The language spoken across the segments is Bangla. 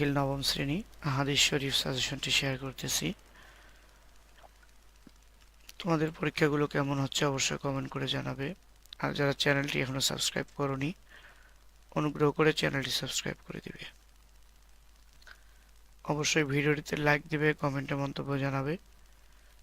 গিল নবম শ্রেণি হাদিস শরীফ সাজেশনটি শেয়ার করতেছি। তোমাদের পরীক্ষাগুলো কেমন হচ্ছে অবশ্যই কমেন্ট করে জানাবে। আর যারা চ্যানেলটি এখনও সাবস্ক্রাইব করনি, অনুগ্রহ করে চ্যানেলটি সাবস্ক্রাইব করে দিবে। অবশ্যই ভিডিওটিতে লাইক দিবে কমেন্টে মন্তব্য জানাবে।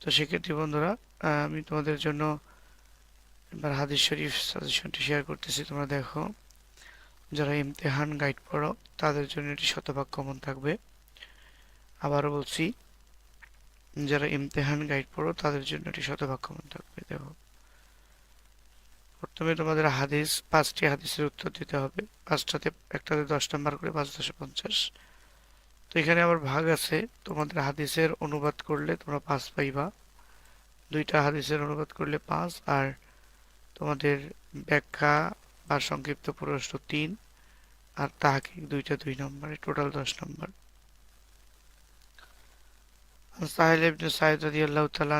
তো সেক্ষেত্রে বন্ধুরা আমি তোমাদের জন্য এবার হাদিস শরীফ সাজেশনটি শেয়ার করতেছি। তোমরা দেখো যারা ইমতেহান গাইড পড়ো, তাদের জন্য এটি শতভাগ কমন থাকবে। আবারও বলছি, যারা ইমতেহান গাইড পড়ো, তাদের জন্য এটি শতভাগ কমন থাকবে, দেখো। প্রথমে তোমাদের হাদিস, পাঁচটি হাদিসের উত্তর দিতে হবে। পাঁচটাতে, একটাতে দশ নাম্বার করে পাঁচ দশে পঞ্চাশ। তো এখানে আবার ভাগ আছে, তোমাদের হাদিসের অনুবাদ করলে তোমরা পাঁচ পাইবা। দুইটা হাদিসের অনুবাদ করলে পাঁচ, আর তোমাদের ব্যাখ্যা আর সংক্ষিপ্ত প্রশ্ন তিন আর তাহাকে দুইটা দুই নম্বরে, টোটাল দশ নম্বর। সাহেল ইবনে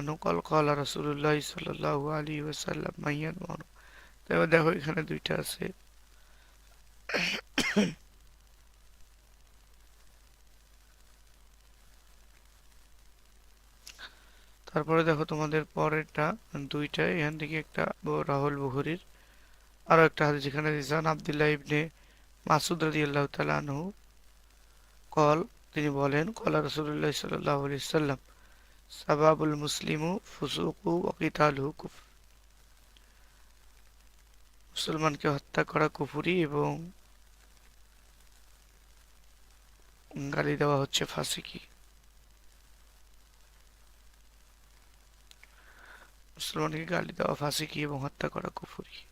নু কল কল রাসূলুল্লাহ মাইয়ান দেখো এখানে দুইটা আছে। তারপরে দেখো তোমাদের পরেরটা, দুইটা, এখান থেকে একটা রাহুল বুহরির আরও একটা হাদিস যেখানে দিয়েছেন আব্দুল্লাহ ইবনে মাসুদ রাদিয়াল্লাহু আল্লাহ আনহু কল, তিনি বলেন, কলা রাসূলুল্লাহ সাল্লাল্লাহু আলাইহি সাল্লাম সাবাবুল মুসলিমু ফুসুকু ওয়া কিতালুহু কুফর। মুসলমানকে হত্যা করা কুফুরি এবং গালি দেওয়া হচ্ছে ফাসিকি। মুসলমানকে গালি দেওয়া ফাসিকি এবং হত্যা করা কুফরি।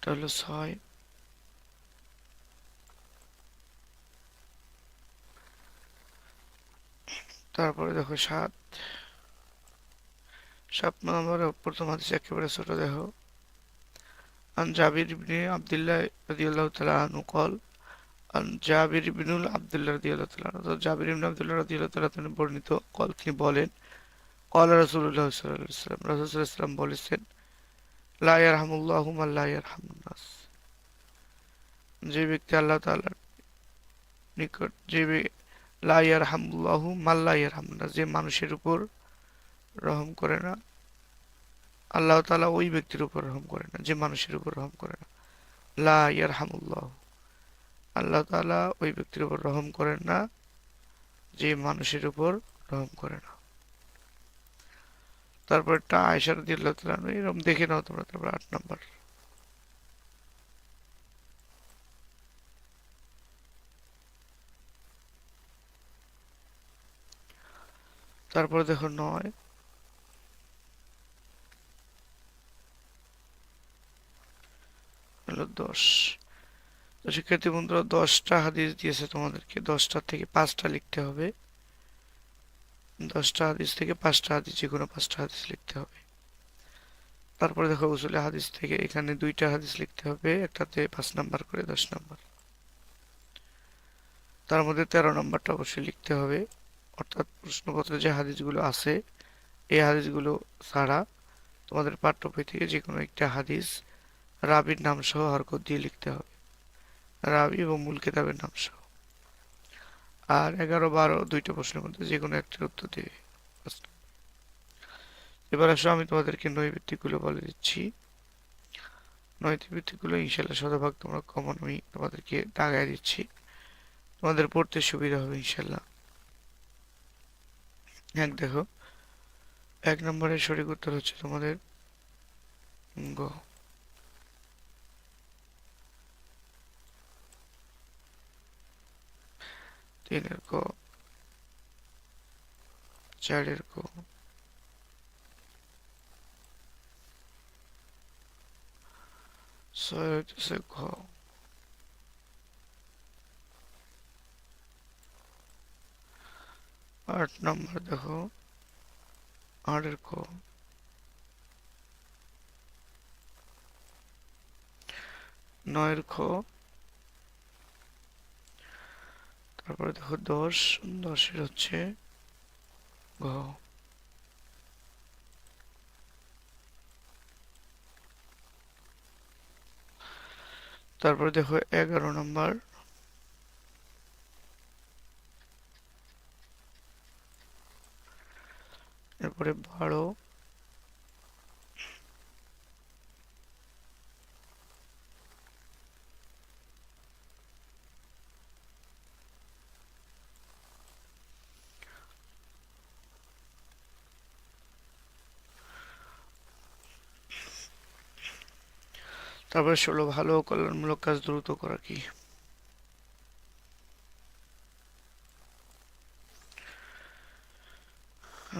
এটা হলো তারপরে দেখো সাত। সাত নম্বরে প্রথম হাদিস একেবারে ছোট দেখো। আন জাবির ইবনে আবদুল্লাহ রাদিয়াল্লাহু তাআলা আনহু কল, আন জাবির ইবনুল আবদুল্লাহ রাদিয়াল্লাহু তাআলা তো জাবির ইবনে আবদুল্লাহ রাদিয়াল্লাহু তাআলা তিনি বর্ণিত কল তিনি বলেন। কল রাসূলুল্লাহ সাল্লাল্লাহু আলাইহি ওয়াসাল্লাম বলেছেন যে ব্যক্তি আল্লাহ নিকট যে যে মানুষের উপর রহম করে না, আল্লাহ তাআলা ওই ব্যক্তির উপর রহম করে না, যে মানুষের উপর রহম করে না। লা ইয়ারহামুল্লাহ। আল্লাহ তালা ওই ব্যক্তির উপর রহম করেন না, যে মানুষের উপর রহম করে না। তারপরটা আয়েশা রাদিয়াল্লাহু তাআলা আনহা, এরকম দেখে নাও তোমরা তারপর আট নম্বর। তারপরে দেখো নয়। দশ। শিক্ষার্থী বন্ধুরা দশটা হাদিস দিয়েছে তোমাদেরকে দশটা থেকে পাঁচটা লিখতে হবে। দশটা হাদিস থেকে পাঁচটা হাদিস, যে কোনো পাঁচটা হাদিস লিখতে হবে। তারপরে দেখো উসুলে হাদিস থেকে এখানে দুইটা হাদিস লিখতে হবে, একটাতে পাঁচ নাম্বার করে দশ নাম্বার। তার মধ্যে তেরো নাম্বারটা অবশ্যই লিখতে হবে। অর্থাৎ প্রশ্নপত্রে যে হাদিসগুলো আছে, এই হাদিসগুলো ছাড়া তোমাদের পাঠ্য থেকে যে কোনো একটা হাদিস রাবির নাম সহ হরকত দিয়ে লিখতে হবে। রাবি এবং মূল কিতাবের নাম সহ আর এগারো বারো দুইটা প্রশ্নের মধ্যে যে কোনো একটার উত্তর দেবে। এবার আসো, আমি তোমাদেরকে নৈভিত্তিকগুলো বলে দিচ্ছি। নৈতিভিত্তিকগুলো ইনশাল্লাহ শতভাগ তোমরা কমন আমি তোমাদেরকে দাগায় দিচ্ছি। তোমাদের পড়তে সুবিধা হবে ইনশাল্লাহ এক, দেখো। এক নম্বরের সঠিক উত্তর হচ্ছে তোমাদের গ। तिनीहरूको चाडहरूको सहयोगको आठ नम्बरदेखि आठहरूको नौहरूको তারপরে দেখো দশ দশের হচ্ছে ঘ তারপরে দেখো এগারো নম্বর। এরপরে বারো। তারপরে ষোলো ভালো কল্যাণমূলক কাজ দ্রুত করা কি?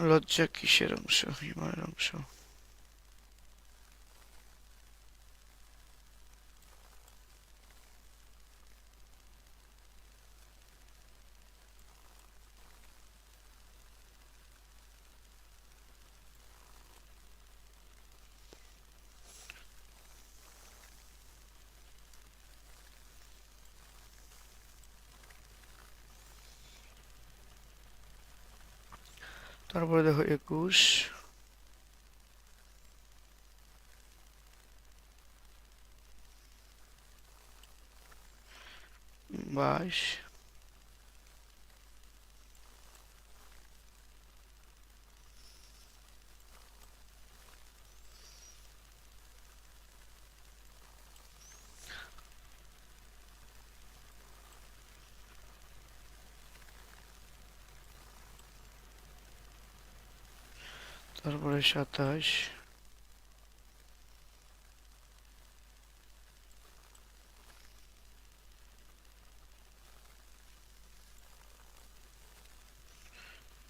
লজ্জা কিসের অংশ? হিমালয়ের অংশ। তারপরে দেখো একুশ বাইশ তারপরে সাতাশ।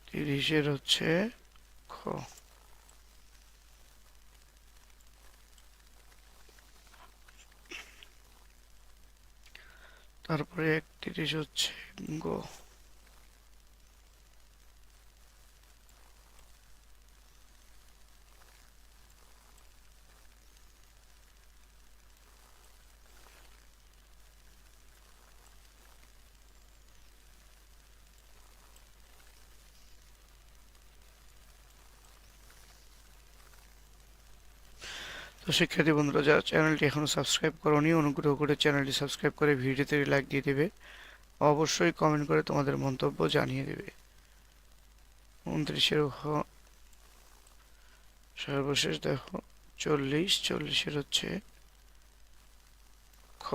তিরিশের হচ্ছে খ। তারপরে একত্রিশ হচ্ছে গ। তো শিক্ষার্থী বন্ধুরা, যারা চ্যানেলটি এখনও সাবস্ক্রাইব করনি, অনুগ্রহ করে চ্যানেলটি সাবস্ক্রাইব করে ভিডিওতে লাইক দিয়ে দেবে। অবশ্যই কমেন্ট করে তোমাদের মন্তব্য জানিয়ে দেবে। উনত্রিশের সর্বশেষ দেখো, চল্লিশ, চল্লিশের হচ্ছে খ।